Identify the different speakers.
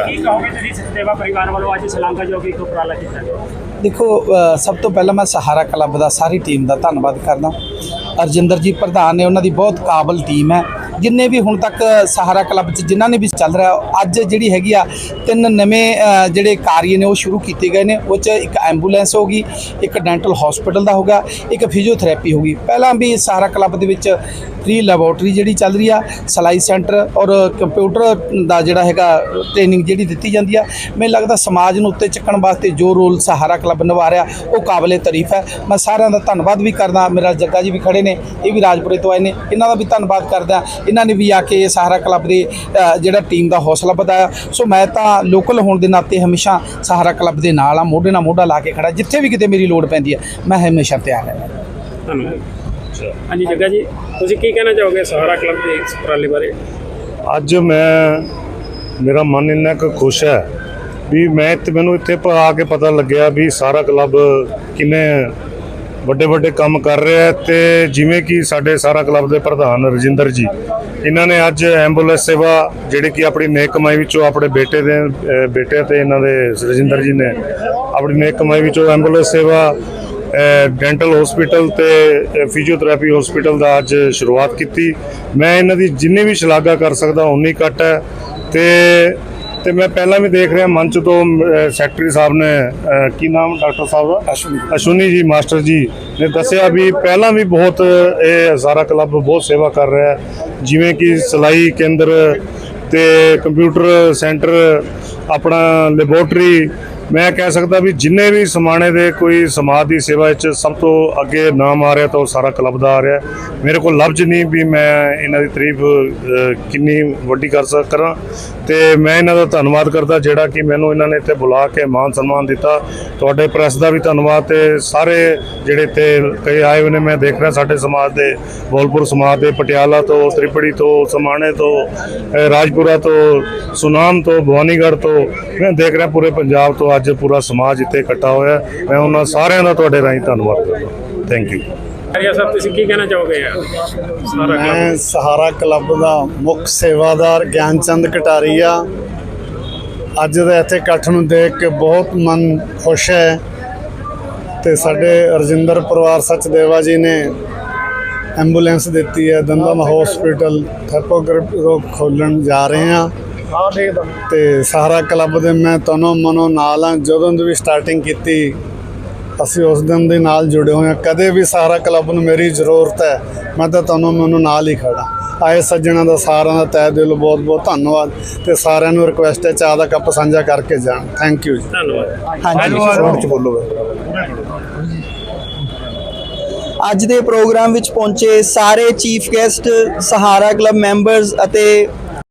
Speaker 1: ਕੀ ਕਹੋਗੇ ਤੁਸੀਂ ਸਚਦੇਵਾ ਪਰਿਵਾਰ ਵੱਲੋਂ ਅੱਜ ਸ਼ਲਾਘਾਯੋਗ ਇੱਕ ਉਪਰਾਲਾ ਕੀਤਾ
Speaker 2: ਦੇਖੋ ਸਭ ਤੋਂ ਪਹਿਲਾਂ ਮੈਂ ਸਹਾਰਾ ਕਲੱਬ ਦਾ ਸਾਰੀ ਟੀਮ ਦਾ ਧੰਨਵਾਦ ਕਰਦਾ। ਅਰਜਿੰਦਰ ਜੀ ਪ੍ਰਧਾਨ ਨੇ ਉਹਨਾਂ ਦੀ ਬਹੁਤ ਕਾਬਲ ਟੀਮ ਹੈ। ਜਿੰਨੇ ਵੀ ਹੁਣ ਤੱਕ ਸਹਾਰਾ ਕਲੱਬ 'ਚ ਜਿਨ੍ਹਾਂ ਨੇ ਵੀ ਚੱਲ ਰਿਹਾ, ਅੱਜ ਜਿਹੜੀ ਹੈਗੀ ਆ ਤਿੰਨ ਨਵੇਂ ਜਿਹੜੇ ਕਾਰਜ ਨੇ ਉਹ ਸ਼ੁਰੂ ਕੀਤੇ ਗਏ ਨੇ। ਉਹ 'ਚ ਇੱਕ ਐਂਬੂਲੈਂਸ ਹੋਗੀ ਇੱਕ ਡੈਂਟਲ ਹਸਪੀਟਲ ਦਾ ਹੋਗਾ ਇੱਕ ਫਿਜ਼ੀਓਥੈਰੇਪੀ ਹੋਗੀ ਪਹਿਲਾਂ ਵੀ ਸਹਾਰਾ ਕਲੱਬ ਦੇ ਵਿੱਚ ਫ੍ਰੀ ਲੈਬੋਰਟਰੀ ਜਿਹੜੀ ਚੱਲ ਰਹੀ ਆ, ਸਲਾਈ ਸੈਂਟਰ ਔਰ ਕੰਪਿਊਟਰ ਦਾ ਜਿਹੜਾ ਹੈਗਾ ਟ੍ਰੇਨਿੰਗ ਜਿਹੜੀ ਦਿੱਤੀ ਜਾਂਦੀ ਆ। ਮੈਨੂੰ ਲੱਗਦਾ ਸਮਾਜ ਨੂੰ ਉੱਤੇ ਚੱਕਣ ਵਾਸਤੇ ਜੋ ਰੋਲ ਸਹਾਰਾ ਕਲੱਬ ਨਿਭਾ ਰਿਹਾ, ਉਹ ਕਾਬਲੇ ਤਾਰੀਫ ਹੈ। ਮੈਂ ਸਾਰਿਆਂ ਦਾ ਧੰਨਵਾਦ ਵੀ ਕਰਦਾ, ਮੇਰਾ ਜੱਗਾ ਜੀ ਵੀ ਖੜੇ ਨੇ, ਇਹ ਵੀ ਰਾਜਪੁਰੇ ਤੋਂ ਆਏ ਨੇ। ਇਹਨਾਂ ਦਾ ਵੀ ਧੰਨਵਾਦ ਕਰਦਾ ਇਹਨਾਂ ਨੇ ਵੀ ਆ ਕੇ ਸਹਾਰਾ ਕਲੱਬ ਦੇ ਜਿਹੜਾ ਟੀਮ ਦਾ ਹੌਸਲਾ ਵਧਾਇਆ। ਸੋ ਮੈਂ ਤਾਂ ਲੋਕਲ ਹੋਣ ਦੇ ਨਾਤੇ ਹਮੇਸ਼ਾ ਸਹਾਰਾ ਕਲੱਬ ਦੇ ਨਾਲ ਆ ਮੋਢੇ ਨਾਲ ਮੋਢਾ ਲਾ ਕੇ ਖੜਾ ਜਿੱਥੇ ਵੀ ਕਿਤੇ ਮੇਰੀ ਲੋੜ ਪੈਂਦੀ ਹੈ ਮੈਂ ਹਮੇਸ਼ਾ ਤਿਆਰ ਹਾਂ
Speaker 1: ਧੰਨਵਾਦ। ਹਾਂਜੀ ਜੱਗਾ ਜੀ ਤੁਸੀਂ ਕੀ ਕਹਿਣਾ ਚਾਹੋਗੇ ਸਹਾਰਾ ਕਲੱਬ ਦੇ ਇਸ ਬਾਰੇ?
Speaker 3: ਅੱਜ ਮੈਂ ਮੇਰਾ ਮਨ ਇੰਨਾ ਕੁ ਖੁਸ਼ ਹੈ ਵੀ ਮੈਂ ਮੈਨੂੰ ਇੱਥੇ ਪ- ਆ ਕੇ ਪਤਾ ਲੱਗਿਆ ਵੀ ਸਾਰਾ ਕਲੱਬ ਕਿੰਨੇ ਵੱਡੇ ਵੱਡੇ ਕੰਮ ਕਰ ਰਿਹਾ ਹੈ ਤੇ ਜਿਵੇਂ ਕਿ ਸਾਡੇ ਸਾਰਾ ਕਲੱਬ ਦੇ ਪ੍ਰਧਾਨ ਰਜਿੰਦਰ ਜੀ, ਇਹਨਾਂ ਨੇ ਅੱਜ ਐਂਬੂਲੈਂਸ ਸੇਵਾ ਜਿਹੜੀ ਕਿ ਆਪਣੀ ਨੇਕ ਕਮਾਈ ਵਿੱਚੋਂ ਆਪਣੇ ਬੇਟੇ ਦੇ ਬੇਟੇ ਤੇ ਇਹਨਾਂ ਦੇ ਰਜਿੰਦਰ ਜੀ ਨੇ ਆਪਣੀ ਨੇਕ ਕਮਾਈ ਵਿੱਚੋਂ ਐਂਬੂਲੈਂਸ ਸੇਵਾ ਡੈਂਟਲ ਹਸਪੀਟਲ ਤੇ ਫਿਜ਼ੀਓਥੈਰੇਪੀ ਹਸਪੀਟਲ ਦਾ ਅੱਜ ਸ਼ੁਰੂਆਤ ਕੀਤੀ। ਮੈਂ ਇਹਨਾਂ ਦੀ ਜਿੰਨੀ ਵੀ ਸ਼ਲਾਘਾ ਕਰ ਸਕਦਾ, ਉਨੀ ਘੱਟ ਹੈ ਤੇ ਤੇ ਮੈਂ ਪਹਿਲਾਂ ਵੀ ਦੇਖ ਰਿਹਾ ਮੰਚ ਤੋਂ ਸੈਕਟਰੀ ਸਾਹਿਬ ਨੇ ਕੀ ਨਾਮ ਡਾਕਟਰ ਸਾਹਿਬ ਦਾ? ਅਸ਼ਵਨੀ ਜੀ। ਮਾਸਟਰ ਜੀ ਨੇ ਦੱਸਿਆ ਵੀ ਪਹਿਲਾਂ ਵੀ ਬਹੁਤ ਇਹ ਸਾਰਾ ਕਲੱਬ ਬਹੁਤ ਸੇਵਾ ਕਰ ਰਿਹਾ ਜਿਵੇਂ ਕਿ ਸਲਾਈ ਕੇਂਦਰ ਤੇ ਕੰਪਿਊਟਰ ਸੈਂਟਰ ਆਪਣਾ ਲੈਬੋਰਟਰੀ ਮੈਂ ਕਹਿ ਸਕਦਾ ਵੀ ਜਿੰਨੇ ਵੀ ਸਮਾਣੇ ਦੇ ਕੋਈ ਸਮਾਜ ਦੀ ਸੇਵਾ ਵਿੱਚ ਸਭ ਤੋਂ ਅੱਗੇ ਨਾਮ ਆ ਰਿਹਾ ਤਾਂ ਉਹ ਸਾਰਾ ਕਲੱਬ ਦਾ ਆ ਰਿਹਾ। ਮੇਰੇ ਕੋਲ ਲਫ਼ਜ਼ ਨਹੀਂ ਵੀ ਮੈਂ ਇਹਨਾਂ ਦੀ ਤਾਰੀਫ ਕਿੰਨੀ ਵੱਡੀ ਕਰ ਸਕ, ਕਰਾਂ। ਤੇ ਮੈਂ ਇਹਨਾਂ ਦਾ ਧੰਨਵਾਦ ਕਰਦਾ ਜਿਹੜਾ ਕਿ ਮੈਨੂੰ ਇਹਨਾਂ ਨੇ ਇੱਥੇ ਬੁਲਾ ਕੇ ਮਾਨ ਸਨਮਾਨ ਦਿੱਤਾ। ਤੁਹਾਡੇ ਪ੍ਰੈਸ ਦਾ ਵੀ ਧੰਨਵਾਦ ਤੇ ਸਾਰੇ ਜਿਹੜੇ ਤੇ ਕਈ ਆਏ ਹੋਏ ਨੇ, ਮੈਂ ਦੇਖ ਰਿਹਾ ਸਾਡੇ ਸਮਾਜ ਦੇ, ਬੋਲਪੁਰ ਸਮਾਜ ਦੇ, ਪਟਿਆਲਾ ਤੋਂ, ਤ੍ਰਿਪੜੀ ਤੋਂ, ਸਮਾਣੇ ਤੋਂ ਰਾਜਪੁਰਾ ਤੋਂ, ਸੁਨਾਮ ਤੋਂ, ਭਵਾਨੀਗੜ੍ਹ ਤੋਂ, ਮੈਂ ਦੇਖ ਰਿਹਾ ਪੂਰੇ ਪੰਜਾਬ ਤੋਂ ਅੱਜ ਪੂਰਾ ਸਮਾਜ ਇੱਥੇ ਇਕੱਠਾ ਹੋਇਆ ਹੈ। ਮੈਂ ਉਹਨਾਂ ਸਾਰਿਆਂ ਦਾ ਤੁਹਾਡੇ ਰਾਹੀਂ ਧੰਨਵਾਦ ਕਰਦਾ ਥੈਂਕ ਯੂ
Speaker 1: ਆਰਿਆ ਸਾਹਿਬ ਤੁਸੀਂ ਕੀ ਕਹਿਣਾ ਚਾਹੋਗੇ? ਯਾਰ ਸਹਾਰਾ
Speaker 4: ਮੈਂ
Speaker 1: ਕਲੱਬ।
Speaker 4: ਸਹਾਰਾ ਕਲੱਬ ਦਾ ਮੁੱਖ ਸੇਵਾਦਾਰ ਗਿਆਨਚੰਦ ਕਟਾਰੀਆ। ਅੱਜ ਦੇ ਇੱਥੇ ਇਕੱਠ ਨੂੰ ਦੇਖ ਕੇ ਬਹੁਤ ਮਨ ਖੁਸ਼ ਹੈ ਤੇ ਸਾਡੇ ਰਜਿੰਦਰ ਪਰਿਵਾਰ ਸਚਦੇਵਾ ਜੀ ਨੇ ਐਂਬੂਲੈਂਸ ਦਿੱਤੀ ਹੈ। ਦੰਦਮ ਹਸਪੀਟਲ ਥੈਪੋਗ੍ਰਿਪ ਰੋਗ ਖੋਲਣ ਜਾ ਰਹੇ ਹਾਂ। ਤੇ ਸਹਾਰਾ ਕਲੱਬ ਦੇ ਮੈਂ ਤਨੋਂ ਮਨੋਂ ਨਾਲ ਹਾਂ। ਜਦੋਂ ਦੀ ਵੀ ਸਟਾਰਟਿੰਗ ਕੀਤੀ ਅਸੀਂ ਉਸ ਦਿਨ ਦੇ ਨਾਲ ਜੁੜੇ ਹੋਏ ਹਾਂ। ਕਦੇ ਵੀ ਸਹਾਰਾ ਕਲੱਬ ਨੂੰ ਮੇਰੀ ਜ਼ਰੂਰਤ ਹੈ ਮੈਂ ਤਾਂ ਤੁਹਾਨੂੰ ਮੈਨੂੰ ਨਾਲ ਹੀ ਖੜਾ ਆਏ ਸੱਜਣਾ ਦਾ ਸਾਰਿਆਂ ਦਾ ਤਹਿ ਦਿਲੋਂ ਬਹੁਤ ਬਹੁਤ ਧੰਨਵਾਦ। ਤੇ ਸਾਰਿਆਂ ਨੂੰ ਰਿਕੁਐਸਟ ਹੈ ਚਾਹ ਦਾ ਕੱਪ ਸਾਂਝਾ ਕਰਕੇ ਜਾਣ। ਥੈਂਕ ਯੂ ਜੀ।
Speaker 1: ਧੰਨਵਾਦ।
Speaker 2: ਹਾਂਜੀ।
Speaker 4: ਚ ਬੋਲੋ
Speaker 5: ਅੱਜ ਦੇ ਪ੍ਰੋਗਰਾਮ ਵਿੱਚ ਪਹੁੰਚੇ ਸਾਰੇ chief guest Sahara club members ਅਤੇ